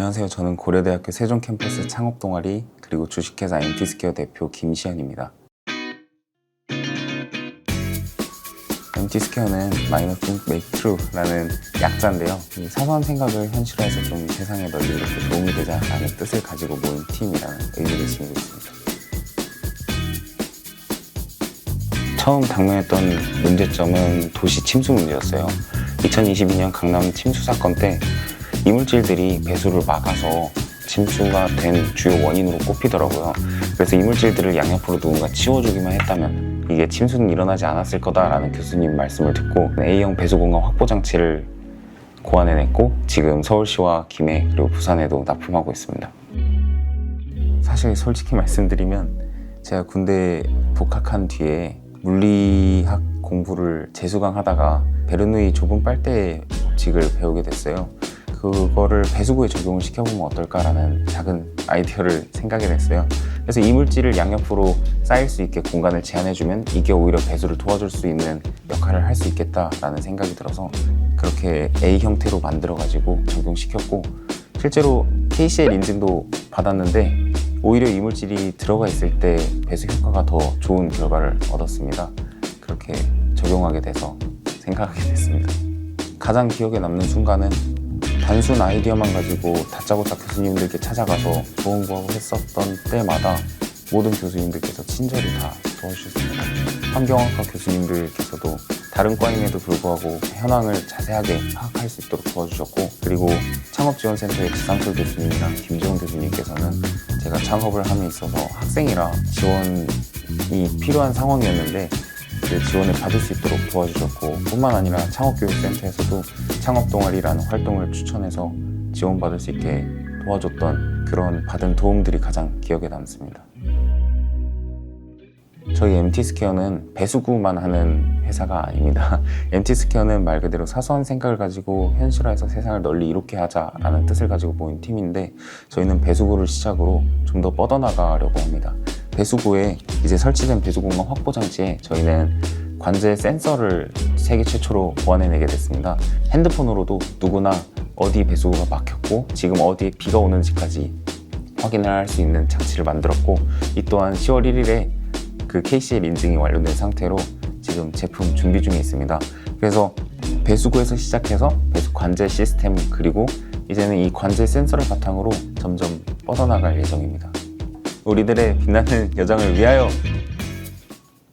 안녕하세요. 저는 고려대학교 세종 캠퍼스 창업 동아리 그리고 주식회사 MT스퀘어 대표 김시현입니다. MT스퀘어는 Minor Think Make True라는 약자인데요. 이 사소한 생각을 현실화해서 좀 세상에 널리 이렇게 도움이 되자라는 뜻을 가지고 모인 팀이라는 의미를 지니고 있습니다. 처음 당면했던 문제점은 도시 침수 문제였어요. 2022년 강남 침수 사건 때 이물질들이 배수를 막아서 침수가 된 주요 원인으로 꼽히더라고요. 그래서 이물질들을 양옆으로 누군가 치워주기만 했다면 이게 침수는 일어나지 않았을 거다라는 교수님 말씀을 듣고 A형 배수 공간 확보 장치를 고안해냈고 지금 서울시와 김해 그리고 부산에도 납품하고 있습니다. 사실 솔직히 말씀드리면 제가 군대 복학한 뒤에 물리학 공부를 재수강 하다가 베르누이 좁은 빨대 법칙을 배우게 됐어요. 그거를 배수구에 적용을 시켜보면 어떨까라는 작은 아이디어를 생각이 됐어요. 그래서 이물질을 양옆으로 쌓일 수 있게 공간을 제한해주면 이게 오히려 배수를 도와줄 수 있는 역할을 할 수 있겠다라는 생각이 들어서 그렇게 A 형태로 만들어가지고 적용시켰고 실제로 KCL 인증도 받았는데 오히려 이물질이 들어가 있을 때 배수 효과가 더 좋은 결과를 얻었습니다. 그렇게 적용하게 돼서 생각하게 됐습니다. 가장 기억에 남는 순간은 단순 아이디어만 가지고 다짜고짜 교수님들께 찾아가서 조언 구하고 했었던 때마다 모든 교수님들께서 친절히 다 도와주셨습니다. 환경학과 교수님들께서도 다른 과임에도 불구하고 현황을 자세하게 파악할 수 있도록 도와주셨고 그리고 창업지원센터의 지상철 교수님이랑 김지원 교수님께서는 제가 창업을 함에 있어서 학생이라 지원이 필요한 상황이었는데 그 지원을 받을 수 있도록 도와주셨고 뿐만 아니라 창업교육센터에서도 창업 동아리라는 활동을 추천해서 지원받을 수 있게 도와줬던 그런 받은 도움들이 가장 기억에 남습니다. 저희 MT스퀘어는 배수구만 하는 회사가 아닙니다. MT스퀘어는 말 그대로 사소한 생각을 가지고 현실화해서 세상을 널리 이롭게 하자라는 뜻을 가지고 모인 팀인데 저희는 배수구를 시작으로 좀 더 뻗어나가려고 합니다. 배수구에 이제 설치된 배수 공간 확보 장치에 저희는 관제 센서를 세계 최초로 보완해내게 됐습니다. 핸드폰으로도 누구나 어디 배수구가 막혔고 지금 어디에 비가 오는지까지 확인을 할 수 있는 장치를 만들었고 이 또한 10월 1일에 그 KCL 인증이 완료된 상태로 지금 제품 준비 중에 있습니다. 그래서 배수구에서 시작해서 배수 관제 시스템 그리고 이제는 이 관제 센서를 바탕으로 점점 뻗어나갈 예정입니다. 우리들의 빛나는 여정을 위하여